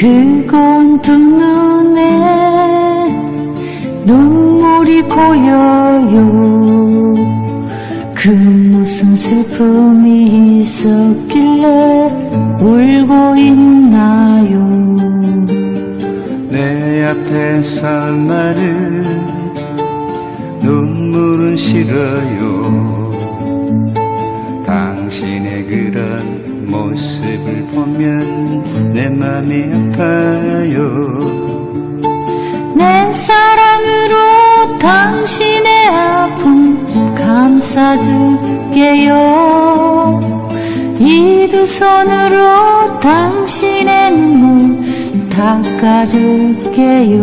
그건 두 눈에 눈물이 고여요. 그 무슨 슬픔이 있었길래 울고 있나요? 내 앞에서 말은 눈물은 싫어요. 당신의 그런 모습을 보면 내 맘이 아파요. 내 사랑으로 당신의 아픔 감싸줄게요. 이 두 손으로 당신의 눈물 닦아줄게요.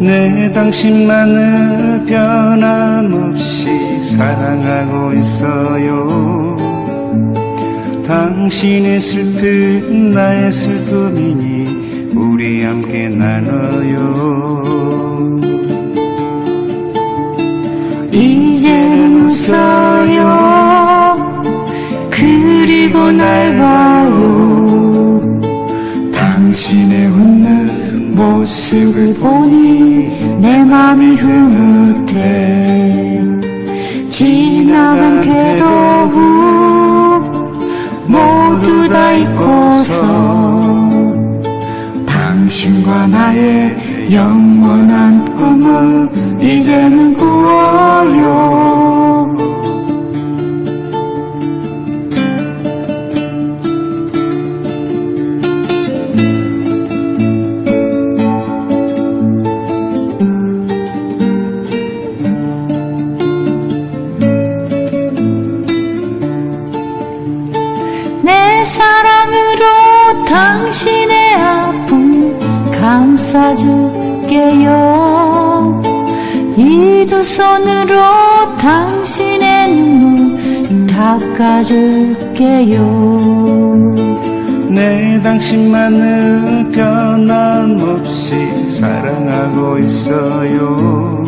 내 당신만을 변함없이 사랑하고 있어요 당신의 슬픔 나의 슬픔이니 우리 함께 나눠요. 이제는 웃어요. 그리고 날 봐요. 당신의 웃는 모습을 보니 내 맘이 흐뭇해. 지나간 괴로움 잊고서 당신과 나의 영원한 꿈을 이제는 꾸어요 당신의 아픔 감싸줄게요. 이 두 손으로 당신의 눈물 닦아줄게요. 내 당신만을 변함없이 사랑하고 있어요.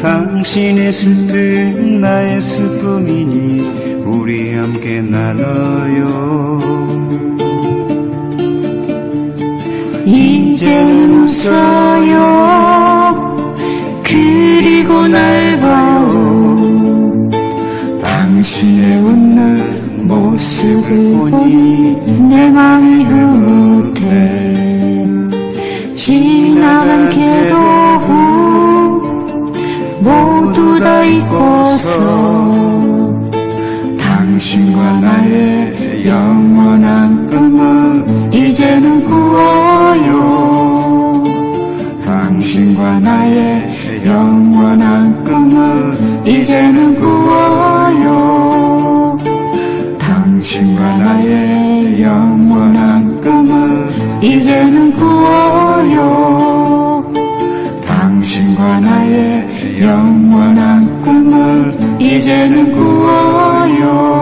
당신의 슬픔 나의 슬픔이니 우리 함께 나눠요 이젠 웃어요. 그리고 날 봐요. 당신의 웃는 모습을 보니 내 맘이 흐뭇해. 지나간 괴로움 모두 다 잊고서 당신과 나의 영원한 나의 영원한 꿈을 이제는 꾸어요. 당신과 나의 영원한 꿈을 이제는 꾸어요. 당신과 나의 영원한 꿈을 이제는 꾸어요